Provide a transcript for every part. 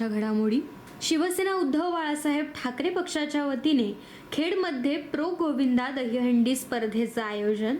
महत्त्वाच्या घडामोडी? शिवसेना उद्धव बाळासाहेब ठाकरे पक्षाच्या वतीने खेडमध्ये प्रो गोविंदा दहीहंडी स्पर्धेचं आयोजन?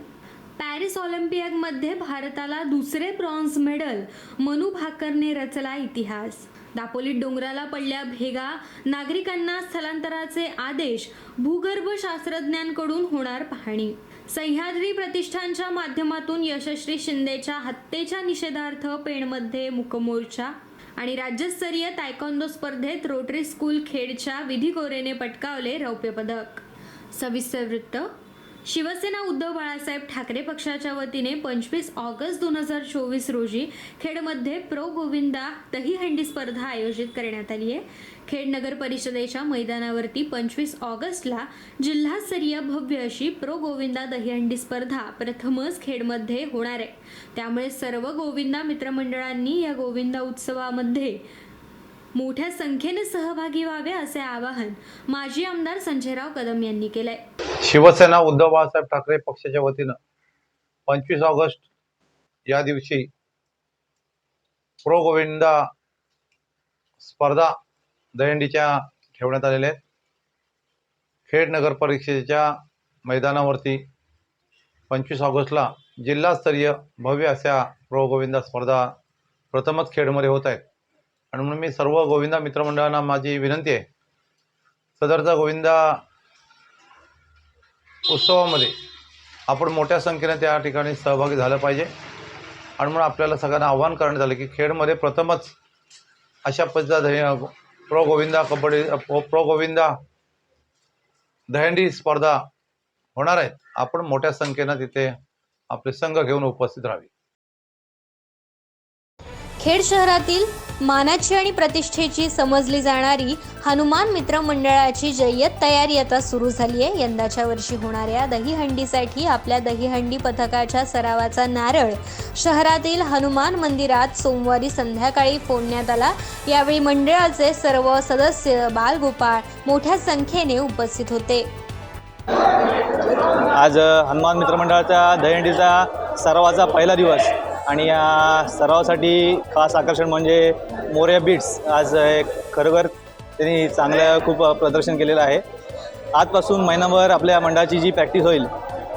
पॅरिस ऑलिम्पियाडमध्ये भारताला दुसरे ब्रॉन्झ मेडल मनू भाकरने रचला इतिहास. दापोलीत डोंगराला पडल्या भेगा नागरिकांना स्थलांतराचे आदेश भूगर्भ शास्त्रज्ञांकडून होणार पाहणी. सह्याद्री प्रतिष्ठानच्या माध्यमातून यशस्वी शिंदेच्या हत्येच्या निषेधार्थ पेणमध्ये मुकमोर्चा आणि राज्यस्तरीय तायकोंदो स्पर्धेत रोटरी स्कूल खेडच्या विधी गोरेने पटकावले रौप्य पदक. सविस्तर वृत्त शिवसेना उद्धव बाळासाहेब ठाकरे पक्षाच्या वतीने पंचवीस ऑगस्ट दोन हजार चोवीस रोजी खेडमध्ये प्रो गोविंदा दहीहंडी स्पर्धा आयोजित करण्यात आली आहे. खेड नगर परिषदेच्या मैदानावरती पंचवीस ऑगस्टला जिल्हास्तरीय भव्य अशी प्रो गोविंदा दहीहंडी स्पर्धा प्रथमच खेडमध्ये होणार आहे. त्यामुळे सर्व गोविंदा मित्रमंडळांनी या गोविंदा उत्सवामध्ये मोठ्या संख्येने सहभागी व्हावे असे आवाहन माजी आमदार संजयराव कदम यांनी केलंय. शिवसेना उद्धव बाळासाहेब ठाकरे पक्षाच्या वतीनं पंचवीस ऑगस्ट या दिवशी प्रो गोविंदा स्पर्धा दहीहंडीच्या ठेवण्यात आलेल्या आहेत. खेड नगर परिषदेच्या मैदानावरती पंचवीस ऑगस्टला जिल्हास्तरीय भव्य अशा प्रो गोविंदा स्पर्धा प्रथमच खेडमध्ये होत आहेत. आणि म्हणून मी सर्व गोविंदा मित्रमंडळांना माझी विनंती आहे. सदरचा गोविंदा उत्सवामध्ये आपण मोठ्या संख्येने त्या ठिकाणी सहभागी झालं पाहिजे. आणि म्हणून आपल्याला सगळ्यांना आव्हान करण्यात आलं की खेडमध्ये प्रथमच अशा पद्धतीचा प्रो गोविंदा कबड्डी प्रो गोविंदा दहंडी स्पर्धा होणार आहेत. आपण मोठ्या संख्येनं तिथे आपले संघ घेऊन उपस्थित राहावी. खेड शहरातील मानाची आणि प्रतिष्ठेची समजली जाणारी हनुमान मित्र मंडळाची जय्यत तयारी आता सुरू झाली आहे. यंदाच्या वर्षी होणाऱ्या दहीहंडीसाठी आपल्या दहीहंडी पथकाच्या सरावाचा नारळ शहरातील हनुमान मंदिरात सोमवारी संध्याकाळी फोडण्यात आला. यावेळी मंडळाचे सर्व सदस्य बालगोपाळ मोठ्या संख्येने उपस्थित होते. आज अ, हनुमान मित्रमंडळाच्या दहीहंडीचा सरावाचा पहिला दिवस. आणि या सरावासाठी खास आकर्षण म्हणजे मोर्या बीट्स आज एक खरोखर त्यांनी चांगलं खूप प्रदर्शन केलेलं आहे. आजपासून महिनाभर आपल्या मंडळाची जी प्रॅक्टिस होईल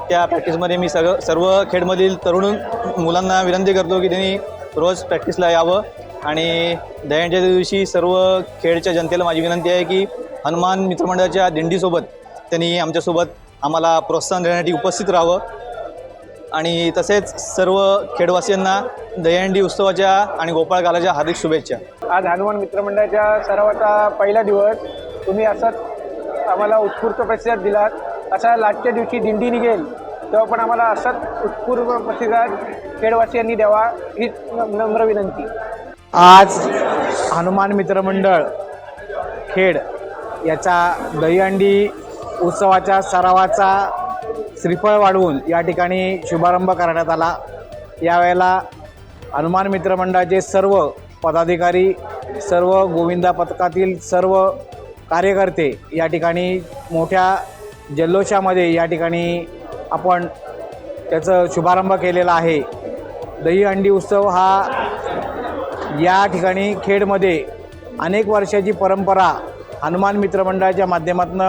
त्या प्रॅक्टिसमध्ये मी सगळं सर्व खेडमधील तरुण मुलांना विनंती करतो की त्यांनी रोज प्रॅक्टिसला यावं. आणि दहीहंडीच्या दिवशी सर्व खेळच्या जनतेला माझी विनंती आहे की हनुमान मित्रमंडळाच्या दिंडीसोबत त्यांनी आमच्यासोबत आम्हाला प्रोत्साहन देण्यासाठी उपस्थित राहावं. आणि तसेच सर्व खेडवासियांना दहीहंडी उत्सवाच्या आणि गोपाळ कालाच्या हार्दिक शुभेच्छा. आज हनुमान मित्रमंडळाच्या सरावाचा पहिला दिवस. तुम्ही असंच आम्हाला उत्स्फूर्त प्रतिसाद दिलात. असा लाटच्या दिवशी दिंडी निघेल तेव्हा पण आम्हाला असंच उत्स्फूर्त प्रतिसाद खेडवासियांनी द्यावा हीच नम्र विनंती. आज हनुमान मित्रमंडळ खेड याचा दहीहंडी उत्सवाच्या सरावाचा श्रीफळ वाढवून या ठिकाणी शुभारंभ करण्यात आला. यावेळेला हनुमान मित्रमंडळाचे सर्व पदाधिकारी सर्व गोविंदा पथकातील सर्व कार्यकर्ते या ठिकाणी मोठ्या जल्लोषामध्ये या ठिकाणी आपण त्याचं शुभारंभ केलेला आहे. दहीहंडी उत्सव हा या ठिकाणी खेडमध्ये अनेक वर्षाची परंपरा हनुमान मित्रमंडळाच्या माध्यमातून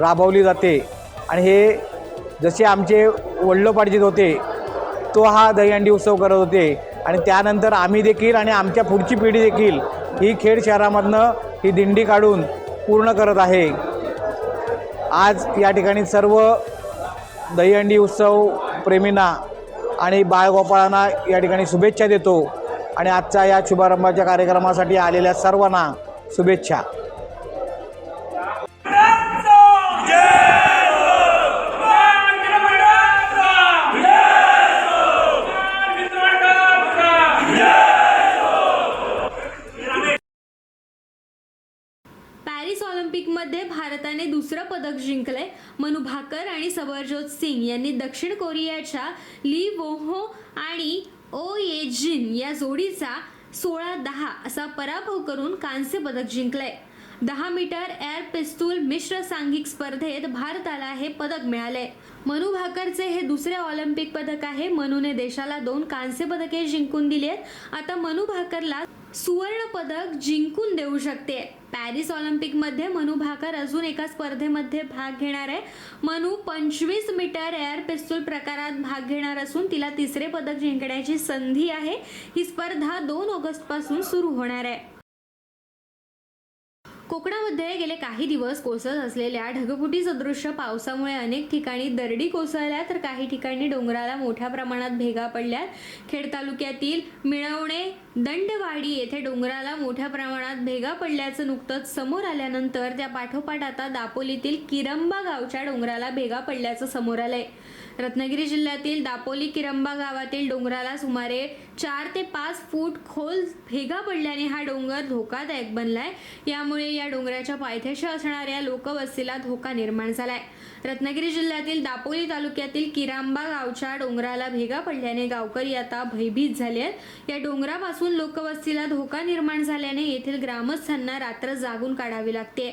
राबवली जाते. आणि हे जसे आमचे वडलोपार्जित होते तो हा दहीहंडी उत्सव करत होते. आणि त्यानंतर आम्ही देखील आणि आमच्या पुढची पिढी देखील ही खेड शहरामधनं ही दिंडी काढून पूर्ण करत आहे. आज या ठिकाणी सर्व दहीहंडी उत्सव प्रेमींना आणि बाळगोपाळांना या ठिकाणी शुभेच्छा देतो. आणि आजच्या या शुभारंभाच्या कार्यक्रमासाठी आलेल्या सर्वांना शुभेच्छा. दुसरं पदक जिंकलंय मनु भाकर आणि सबरजोत सिंग यांनी दक्षिण कोरियाच्या ली वोहो आणि ओ ये जिन या जोडीचा सोळा दहा असा पराभव करून कांस्य पदक जिंकलंय. दहा मीटर एअर पिस्तूल मिश्र सांघिक स्पर्धेत भारताला हे पदक मिळाले. मनु भाकरचे हे दुसरे ऑलिम्पिक पदक आहे. मनूने देशाला दोन कांस्य पदके जिंकून दिली आहेत आता मनु भाकरला सुवर्ण पदक जिंकून देऊ शकते. पॅरिस ऑलिम्पिकमध्ये मनु भाकर अजून एका स्पर्धेमध्ये भाग घेणार आहे. मनु पंचवीस मीटर एअर पिस्तूल प्रकारात भाग घेणार असून तिला तिसरे पदक जिंकण्याची संधी आहे. ही स्पर्धा दोन ऑगस्टपासून सुरू होणार आहे. कोकणामध्ये गेले काही दिवस कोसळत असलेल्या ढगफुटी सदृश्य पावसामुळे अनेक ठिकाणी दरडी कोसळल्या तर काही ठिकाणी डोंगराला मोठ्या प्रमाणात भेगा पडल्यात. खेड तालुक्यातील मिळवणे दंडवाडी येथे डोंगराला मोठ्या प्रमाणात भेगा पडल्याचं नुकतंच समोर आल्यानंतर त्या पाठोपाठ आता दापोलीतील किरंबा गावच्या डोंगराला भेगा पडल्याचं समोर आलंय. रत्नागिरी जिल्ह्यातील दापोली किरंबा गावातील डोंगराला सुमारे चार ते पाच फूट खोल भेगा पडल्याने हा डोंगर धोकादायक बनलाय. यामुळे या डोंगराच्या पायथ्याशी असणाऱ्या लोकवस्तीला धोका निर्माण झालाय. रत्नागिरी जिल्ह्यातील दापोली तालुक्यातील किरांबा गावच्या डोंगराला भेगा पडल्याने गावकरी आता भयभीत झाले आहेत. या डोंगरापासून लोकवस्तीला धोका निर्माण झाल्याने येथील ग्रामस्थांना रात्र जागून काढावी लागते.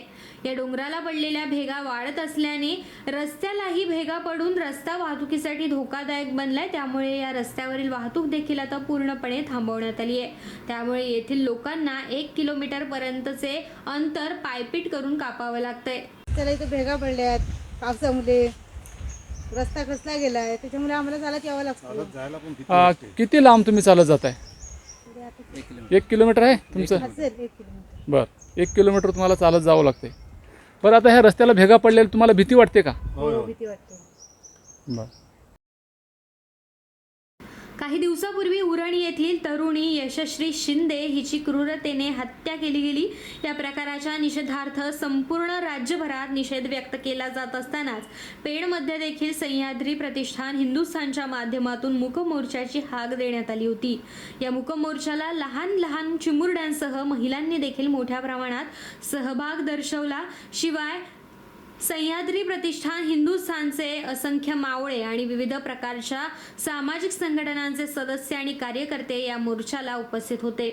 या डोंगराला पडलेल्या भेगा वाढत असल्याने रस्त्यालाही भेगा पडून रस्ता वाहतुकीसाठी धोकादायक बनलाय. त्यामुळे या रस्त्यावरील वाहतूक देखील आता पूर्णपणे थांबवण्यात आली आहे. त्यामुळे येथील लोकांना एक किलोमीटर पर्यंतचे अंतर पायपीट करून कापावं लागतंय. त्याला इथे भेगा पडल्या आहेत. पावसामुळे रस्ता कसला गेला आहे त्याच्यामुळे आम्हाला चालत यावं लागतं. किती लांब तुम्ही चालत जात आहे एक किलोमीटर. आहे तुमचं? असेल एक किलोमीटर. बरं एक किलोमीटर तुम्हाला चालत जावं लागते बरं आता ह्या रस्त्याला भेगा पडलेल्या तुम्हाला भीती वाटते का? हो भीती वाटते. बरं. काही दिवसापूर्वी उरण येथील तरुणी यशश्री शिंदे हिची क्रूरतेने हत्या केली गेली. या प्रकाराच्या निषेधार्थ संपूर्ण राज्यभरात निषेध व्यक्त केला जात असतानाच पेणमध्ये देखील सह्याद्री प्रतिष्ठान हिंदुस्थानच्या माध्यमातून मुकमोर्चाची हाक देण्यात आली होती. या मुकमोर्चाला लहान लहान चिमुरड्यांसह महिलांनी देखील मोठ्या प्रमाणात सहभाग दर्शवला. शिवाय सह्याद्री प्रतिष्ठान हिंदुस्थानचे असंख्य मावळे आणि विविध प्रकारच्या सामाजिक संघटनांचे सदस्य आणि कार्यकर्ते या मोर्चाला उपस्थित होते.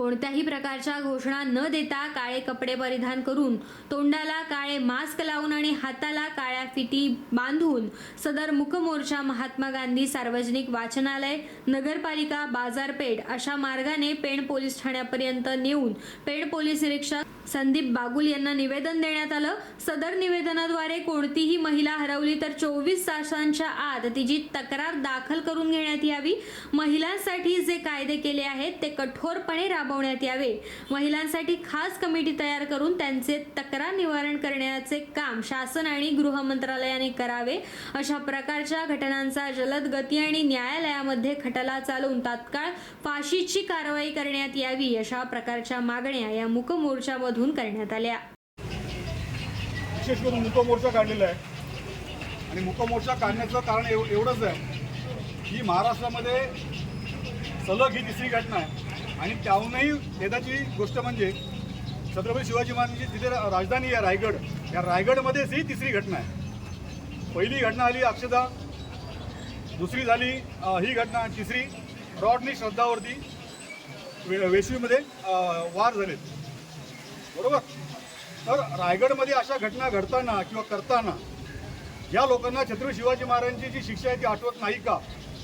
कोणत्याही प्रकारच्या घोषणा न देता काळे कपडे परिधान करून तोंडाला काळे मास्क लावून आणि हाताला काळ्या फिटी बांधून सदर मुखमोर्चा महात्मा गांधी सार्वजनिक वाचनालय नगरपालिका बाजारपेठ अशा मार्गाने पेण पोलीस ठाण्यापर्यंत नेऊन पेण पोलीस निरीक्षक संदीप बागुल यांना निवेदन देण्यात आलं. सदर निवेदनाद्वारे कोणतीही महिला हरवली तर चोवीस तासांच्या आत तिची तक्रार दाखल करून घेण्यात यावी. महिलांसाठी जे कायदे केले आहेत ते कठोरपणे राब राबवण्यात यावे. महिलांसाठी खास कमिटी तयार करून त्यांचे तक्रार निवारण करण्याचे काम शासन आणि गृह मंत्रालयाने करावे. अशा प्रकारच्या घटनांचा जलद गती आणि न्यायालयामध्ये खटला चालवून तात्काळ फाशीची कारवाई करण्यात यावी अशा प्रकारच्या मागण्या या मूकमोर्चामधून करण्यात आल्या. विशेष करून मुकमोर्चा काढलेला आहे. आणि मुकमोर्चा काढण्याचं कारण एव एवढंच आहे. की महाराष्ट्रामध्ये सलग ही तिसरी घटना आहे. आणि त्याहूनही खेदाची गोष्ट म्हणजे छत्रपती शिवाजी महाराजांची जिथे राजधानी आहे रायगड. या रायगडमध्येच ही तिसरी घटना आहे. पहिली घटना आली अक्षदा दुसरी झाली ही घटना तिसरी. रॉडनी श्रद्धावरती वे वेशवीमध्ये वार झालेत बरोबर? तर रायगडमध्ये अशा घटना घडताना किंवा करताना या लोकांना छत्रपती शिवाजी महाराजांची जी शिक्षा आहे ती आठवत नाही का?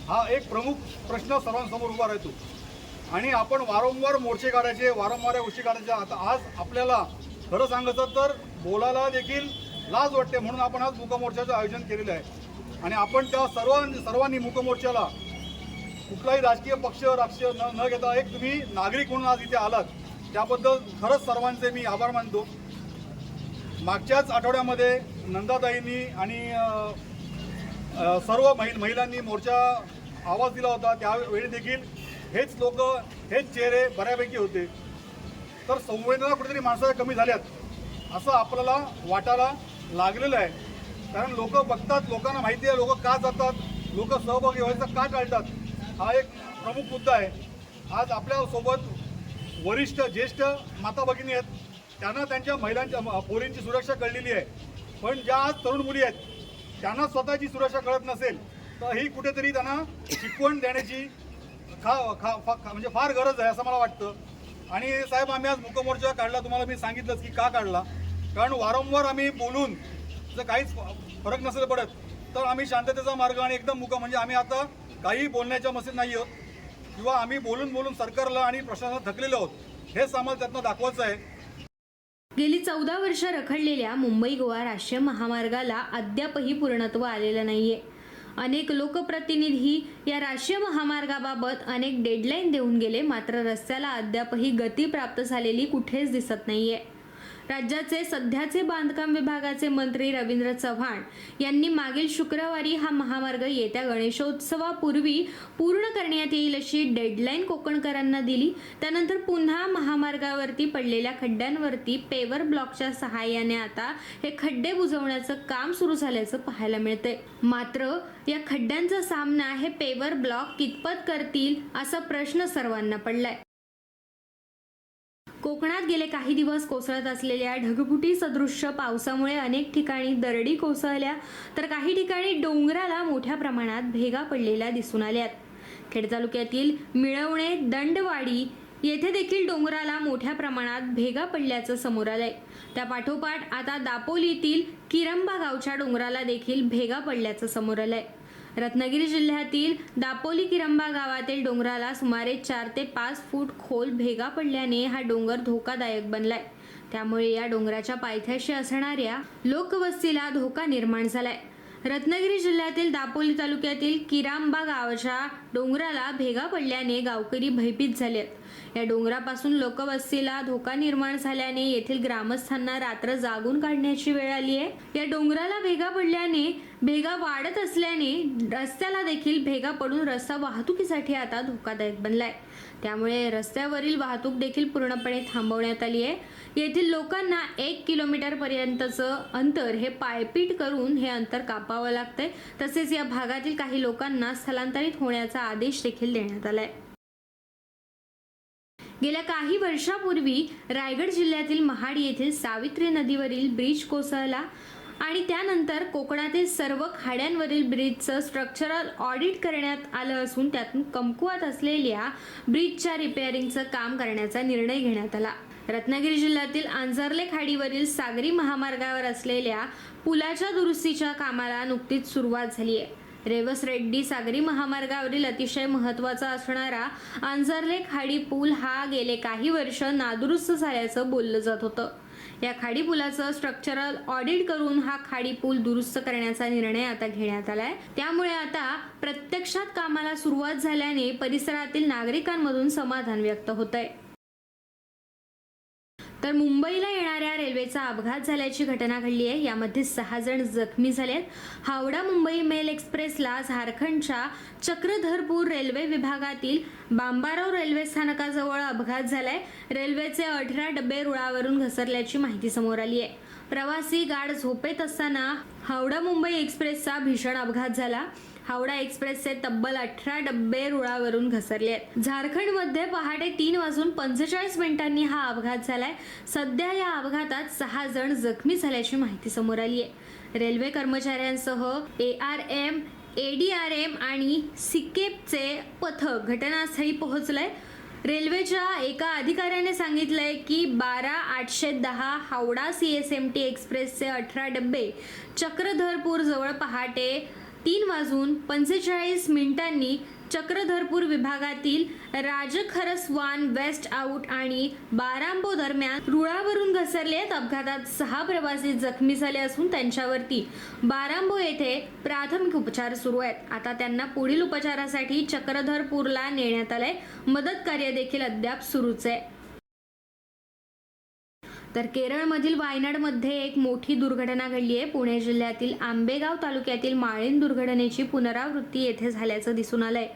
हा एक प्रमुख प्रश्न सर्वांसमोर उभा राहतो. आणि आपण वारंवार मोर्चे काढायचे वारंवार या गोष्टी काढायच्या. आता आज आपल्याला खरं सांगायचं तर बोलायला देखील लाज वाटते म्हणून आपण आज मुकमोर्चाचं आयोजन केलेलं आहे. आणि आपण त्या सर्वां सर्वांनी मुकमोर्चाला कुठलाही राजकीय पक्ष राजकीय न न घेता एक तुम्ही नागरिक म्हणून आज इथे आलात. त्याबद्दल खरंच सर्वांचे मी आभार मानतो. मागच्याच आठवड्यामध्ये नंदाताईंनी आणि सर्व महि महिलांनी मोर्चा आवाज दिला होता. त्यावेळी देखील हेच लोक हेच चेहरे बऱ्यापैकी होते. तर संवेदना कुठेतरी माणसं कमी झाल्यात असं आपल्याला वाटायला लागलेलं आहे. कारण लोक बघतात लोकांना माहिती आहे लोक का जातात लोक सहभागी व्हायचं का टाळतात हा एक प्रमुख मुद्दा आहे. आज आपल्यासोबत वरिष्ठ ज्येष्ठ माता भगिनी आहेत. त्यांना त्यांच्या महिलांच्या म- पोरींची सुरक्षा कळलेली आहे. पण ज्या आज तरुण मुली आहेत त्यांना स्वतःची सुरक्षा कळत नसेल तर ही कुठेतरी त्यांना शिकवण देण्याची खा खा फा- खा- म्हणजे फार गरज आहे असं मला वाटतं. आणि साहेब आम्ही आज मुकमोर्चा काढला तुम्हाला मी सांगितलंच की का काढला. कारण वारंवार आम्ही बोलून जर काहीच फ- फरक नसेल पडत तर आम्ही शांततेचा मार्ग आणि एकदम मुक म्हणजे आम्ही आता काही बोलण्याच्या मशीन नाही आहोत किंवा आम्ही बोलून बोलून सरकारला आणि प्रशासनाला थकलेलो आहोत. हेच आम्हाला त्यातनं दाखवायचं आहे. गेली चौदा वर्ष रखडलेल्या मुंबई गोवा राष्ट्रीय महामार्गाला अद्यापही पूर्णत्व आलेलं नाहीये. अनेक लोकप्रतिनिधी या राष्ट्रीय महामार्गाबाबत अनेक डेडलाईन देऊन गेले मात्र रस्त्याला अद्यापही गती प्राप्त झालेली कुठेच दिसत नाहीये. राज्याचे सध्याचे बांधकाम विभागाचे मंत्री रवींद्र चव्हाण यांनी मागील शुक्रवारी हा महामार्ग येत्या गणेशोत्सवापूर्वी पूर्ण करण्यात येईल अशी डेडलाईन कोकणकरांना दिली. त्यानंतर पुन्हा महामार्गावरती पडलेल्या खड्ड्यांवरती पेवर ब्लॉकच्या सहाय्याने आता हे खड्डे बुजवण्याचं काम सुरू झाल्याचं पाहायला मिळते मात्र या खड्ड्यांचा सामना हे पेवर ब्लॉक कितपत करतील असा प्रश्न सर्वांना पडलाय. कोकणात गेले काही दिवस कोसळत असलेल्या ढगफुटी सदृश्य पावसामुळे अनेक ठिकाणी दरडी कोसळल्या तर काही ठिकाणी डोंगराला मोठ्या प्रमाणात भेगा पडलेल्या दिसून आल्यात. खेड तालुक्यातील मिळवणे दंडवाडी येथे देखील डोंगराला मोठ्या प्रमाणात भेगा पडल्याचं समोर आलंय. त्या पाठोपाठ आता दापोलीतील किरंबा गावच्या डोंगराला देखील भेगा पडल्याचं समोर आलंय. रत्नागिरी जिल्ह्यातील दापोली किरंबा गावातील डोंगराला सुमारे चार ते पाच फूट खोल भेगा पडल्याने हा डोंगर धोकादायक बनलाय. त्यामुळे या डोंगराच्या पायथ्याशी असणाऱ्या लोकवस्तीला धोका निर्माण झालाय. रत्नागिरी जिल्ह्यातील दापोली तालुक्यातील किरांबा गावाच्या डोंगराला भेगा पडल्याने गावकरी भयभीत झालेत. या डोंगरापासून लोकवस्तीला धोका निर्माण झाल्याने येथील ग्रामस्थांना रात्र जागून काढण्याची वेळ आली आहे या डोंगराला भेगा पडल्याने भेगा वाढत असल्याने रस्त्याला देखील भेगा पडून रस्ता वाहतुकीसाठी आता धोकादायक बनलाय. त्यामुळे रस्त्यावरील वाहतूक देखील पूर्णपणे थांबवण्यात आली आहे. येथील लोकांना एक किलोमीटर पर्यंतचं अंतर हे पायपीट करून हे अंतर कापावं लागतंय. तसेच या भागातील काही लोकांना स्थलांतरित होण्याचा आदेश देखील देण्यात आलाय. गेल्या काही वर्षापूर्वी रायगड जिल्ह्यातील महाड येथील सावित्री नदीवरील ब्रिज कोसळला. आणि त्यानंतर कोकणातील सर्व खाड्यांवरील ब्रिजचं स्ट्रक्चरल ऑडिट करण्यात आलं असून त्यातून कमकुवत असलेल्या ब्रिजच्या रिपेअरिंगचं काम करण्याचा निर्णय घेण्यात आला. रत्नागिरी जिल्ह्यातील आंजर्ले खाडीवरील सागरी महामार्गावर असलेल्या पुलाच्या दुरुस्तीच्या कामाला नुकतीच सुरुवात झाली आहे. रेवस रेड्डी सागरी महामार्गावरील अतिशय महत्त्वाचा असणारा आंजर्ले खाडी पूल हा गेले काही वर्ष नादुरुस्त झाल्याचं बोललं जात होतं. या खाडी पुलाचं स्ट्रक्चरल ऑडिट करून हा खाडी पूल दुरुस्त करण्याचा निर्णय आता घेण्यात आलाय. त्यामुळे आता प्रत्यक्षात कामाला सुरुवात झाल्याने परिसरातील नागरिकांमधून समाधान व्यक्त होत आहे तर मुंबईला येणाऱ्या रेल्वेचा अपघात झाल्याची घटना घडली आहे. यामध्ये सहा जण जखमी झालेत हावडा मुंबई मेल एक्सप्रेसला झारखंडच्या चक्रधरपूर रेल्वे विभागातील बांबाराव रेल्वे स्थानकाजवळ अपघात झालाय. रेल्वेचे अठरा डबे रुळावरून घसरल्याची माहिती समोर आली आहे. प्रवासी गाड झोपेत असताना हावडा मुंबई एक्सप्रेसचा भीषण अपघात झाला. हावडा एक्सप्रेसचे तब्बल अठरा डब्बे रुळावरून घसरले आहेत. झारखंडमध्ये पहाटे तीन वाजून पंचेचाळीस मिनिटांनी हा अपघात झालाय. सध्या या अपघातात सहा जण जखमी झाल्याची माहिती समोर आली आहे रेल्वे कर्मचाऱ्यांसह A R M A D R M आणि सिकेपचे पथक घटनास्थळी पोहोचलंय. रेल्वेच्या एका अधिकाऱ्याने सांगितलंय की बारा आठशे दहा Howrah C S M T एक्सप्रेसचे अठरा डब्बे चक्रधरपूर जवळ पहाटे तीन वाजून पंचेचाळीस मिनिटांनी चक्रधरपूर विभागातील राजखरसवान वेस्ट आउट आणि बारांबो दरम्यान रुळावरून घसरले आहेत अपघातात सहा प्रवासी जखमी झाले असून त्यांच्यावरती बारांबो येथे प्राथमिक उपचार सुरू आहेत. आता त्यांना पुढील उपचारासाठी चक्रधरपूरला नेण्यात आलंय. मदत कार्य देखील अद्याप सुरूच आहे. तर केरळमधील वायनाडमध्ये एक मोठी दुर्घटना घडली आहे. पुणे जिल्ह्यातील आंबेगाव तालुक्यातील माळीण दुर्घटनेची पुनरावृत्ती येथे झाल्याचं दिसून आलंय.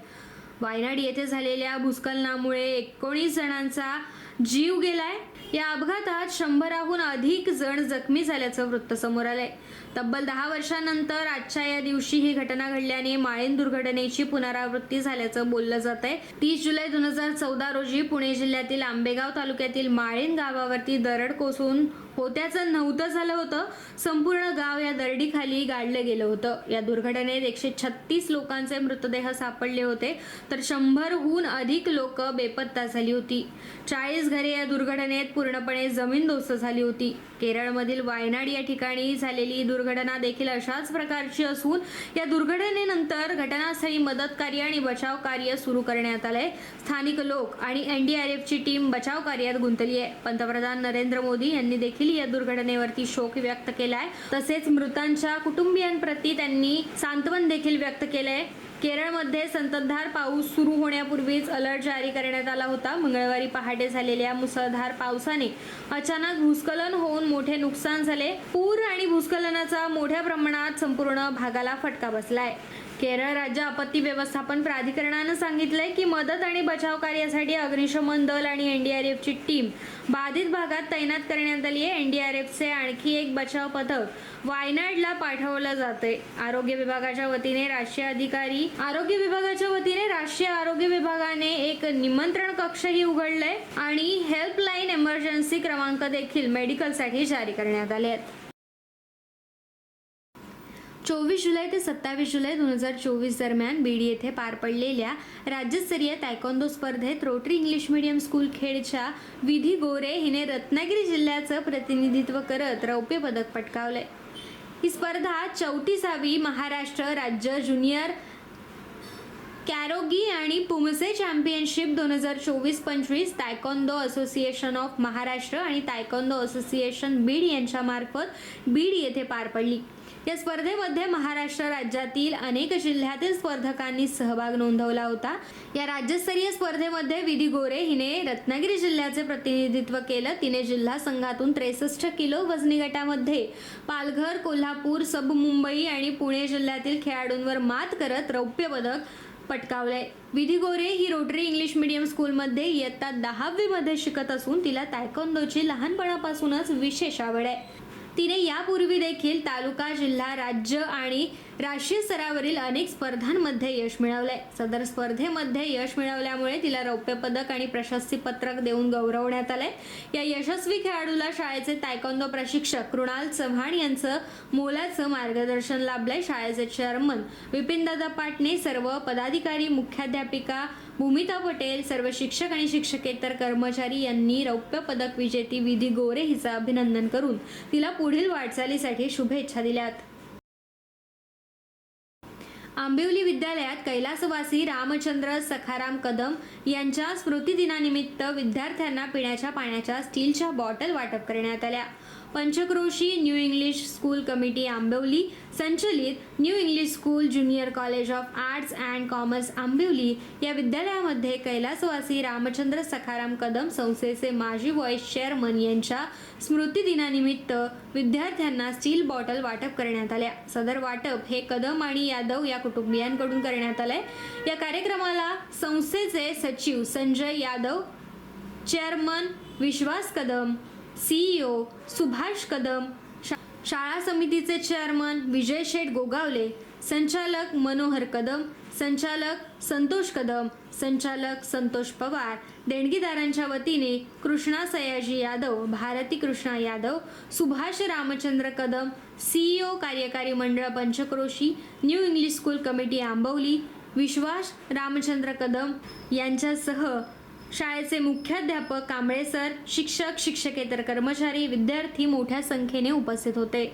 वायनाड येथे झालेल्या भूस्खलनामुळे एकोणीस जणांचा जीव गेलाय. या अपघातात शंभराहून अधिक जण जखमी झाल्याचं वृत्त समोर आलंय. तब्बल दहा वर्षानंतर आजच्या या दिवशी ही घटना घडल्याने माळीण दुर्घटनेची पुनरावृत्ती झाल्याचं बोललं जात आहे. तीस जुलै दोन हजार चौदा रोजी पुणे जिल्ह्यातील आंबेगाव तालुक्यातील माळीण गावावरती दरड कोसळून होत्याचं नव्हतं झालं होतं. संपूर्ण गाव या दरडीखाली गाडलं गेलं होतं. या दुर्घटनेत एकशे छत्तीस लोकांचे मृतदेह सापडले होते. तर शंभरहून अधिक लोक बेपत्ता झाली होती. चाळीस घरे या दुर्घटनेत पूर्णपणे जमीनदोस्त झाली होती. केरळमधील वायनाड या ठिकाणी झालेली दुर्घटना देखील अशाच प्रकारची असून या दुर्घटनेनंतर घटनास्थळी मदत कार्य आणि बचाव कार्य सुरू करण्यात आलंय. स्थानिक लोक आणि एनडीआरएफची टीम बचाव कार्यात गुंतली आहे. पंतप्रधान नरेंद्र मोदी यांनी देखील या दुर्घटनेवरती शोक व्यक्त केलाय. तसेच मृतांच्या कुटुंबियांप्रती त्यांनी सांत्वन देखील व्यक्त केलंय. केरळमध्ये संततधार पाऊस सुरू होण्यापूर्वीच अलर्ट जारी करण्यात आला होता. मंगळवारी पहाटे झालेल्या मुसळधार पावसाने अचानक भूस्खलन होऊन मोठे नुकसान झाले. पूर आणि भूस्खलनाचा मोठ्या प्रमाणात संपूर्ण भागाला फटका बसलाय. केरळ राज्य आपत्ती व्यवस्थापन प्राधिकरणानं सांगितलंय की मदत आणि बचाव कार्यासाठी अग्निशमन दल आणि एनडीआरएफची टीम बाधित भागात तैनात करण्यात आली आहे. एनडीआरएफचे आणखी एक बचाव पथक वायनाडला पाठवलं जाते आरोग्य विभागाच्या वतीने राष्ट्रीय अधिकारी आरोग्य विभागाच्या वतीने राष्ट्रीय आरोग्य विभागाने एक निमंत्रण कक्षही उघडलंय आणि हेल्पलाईन इमर्जन्सी क्रमांक देखील मेडिकलसाठी जारी करण्यात आले आहेत. चोवीस जुलै ते सत्तावीस जुलै दोन हजार चोवीस दरम्यान बीड येथे पार पडलेल्या राज्यस्तरीय तायकोंदो स्पर्धेत रोटरी इंग्लिश मीडियम स्कूल खेडच्या विधी गोरे हिने रत्नागिरी जिल्ह्याचं प्रतिनिधित्व करत रौप्य पदक पटकावले ही स्पर्धा चौतीसावी महाराष्ट्र राज्य ज्युनियर कॅरोगी आणि पुमसे चॅम्पियनशिप दोन हजार चोवीस पंचवीस तायकोंदो असोसिएशन ऑफ महाराष्ट्र आणि तायकोंदो असोसिएशन बीड यांच्यामार्फत बीड येथे पार पडली. या स्पर्धेमध्ये महाराष्ट्र राज्यातील अनेक जिल्ह्यातील स्पर्धकांनी सहभाग नोंदवला होता. या राज्यस्तरीय स्पर्धेमध्ये विधी गोरे हिने रत्नागिरी जिल्ह्याचे प्रतिनिधित्व केलं. तिने जिल्हा संघातून त्रेसष्ट किलो वजनी गटामध्ये पालघर कोल्हापूर सब मुंबई आणि पुणे जिल्ह्यातील खेळाडूंवर मात करत रौप्य पदक पटकावलंय विधी गोरे ही रोटरी इंग्लिश मीडियम स्कूलमध्ये इयत्ता दहावीमध्ये शिकत असून तिला तायकोंदोची लहानपणापासूनच विशेष आवड आहे. तिने यापूर्वी देखील तालुका जिल्हा राज्य आणि राष्ट्रीय स्तरावरील अनेक स्पर्धांमध्ये यश मिळवलंय. सदर स्पर्धेमध्ये यश मिळवल्यामुळे तिला रौप्य पदक आणि प्रशस्ती पत्रक देऊन गौरवण्यात आलंय. या यशस्वी खेळाडूला शाळेचे तायकोंदो प्रशिक्षक कृणाल चव्हाण यांचं मोलाचं मार्गदर्शन लाभलंय. शाळेचे चेअरमन विपिनदादा पाटणे सर्व पदाधिकारी मुख्याध्यापिका भूमिता पटेल सर्व शिक्षक आणि शिक्षकेतर कर्मचारी यांनी रौप्य पदक विजेती विधी गोरे हिचं अभिनंदन करून तिला पुढील वाटचालीसाठी शुभेच्छा दिल्यात. आंबिवली विद्यालयात कैलासवासी रामचंद्र सखाराम कदम यांच्या स्मृतिदिनानिमित्त विद्यार्थ्यांना पिण्याच्या पाण्याच्या स्टीलच्या बॉटल वाटप करण्यात आल्या. Panchkroshi new English school committee Ambivali. संचलित new English school junior college of arts and commerce Ambivali. या विद्यालयामध्ये कैलासवासी रामचंद्र सखाराम कदम संस्थेचे माजी व्हॉइस चेअरमन यांच्या स्मृतिदिनानिमित्त विद्यार्थ्यांना स्टील बॉटल वाटप करण्यात आल्या. सदर वाटप हे कदम आणि यादव या कुटुंबियांकडून करण्यात आलंय. या कार्यक्रमाला संस्थेचे सचिव संजय यादव चेअरमन विश्वास कदम सीईओ सुभाष कदम शा- शाळा समितीचे चेअरमन विजय शेठ गोगावले संचालक मनोहर कदम संचालक संतोष कदम संचालक संतोष पवार देणगीदारांच्या वतीने कृष्णा सयाजी यादव भारती कृष्णा यादव सुभाष रामचंद्र कदम सीईओ कार्यकारी मंडळ Panchkroshi new English school committee Ambavali Vishwas Ramchandra Kadam यांच्यासह शाळेचे मुख्याध्यापक कांबळे सर शिक्षक शिक्षकेतर कर्मचारी विद्यार्थी मोठ्या संख्येने उपस्थित होते.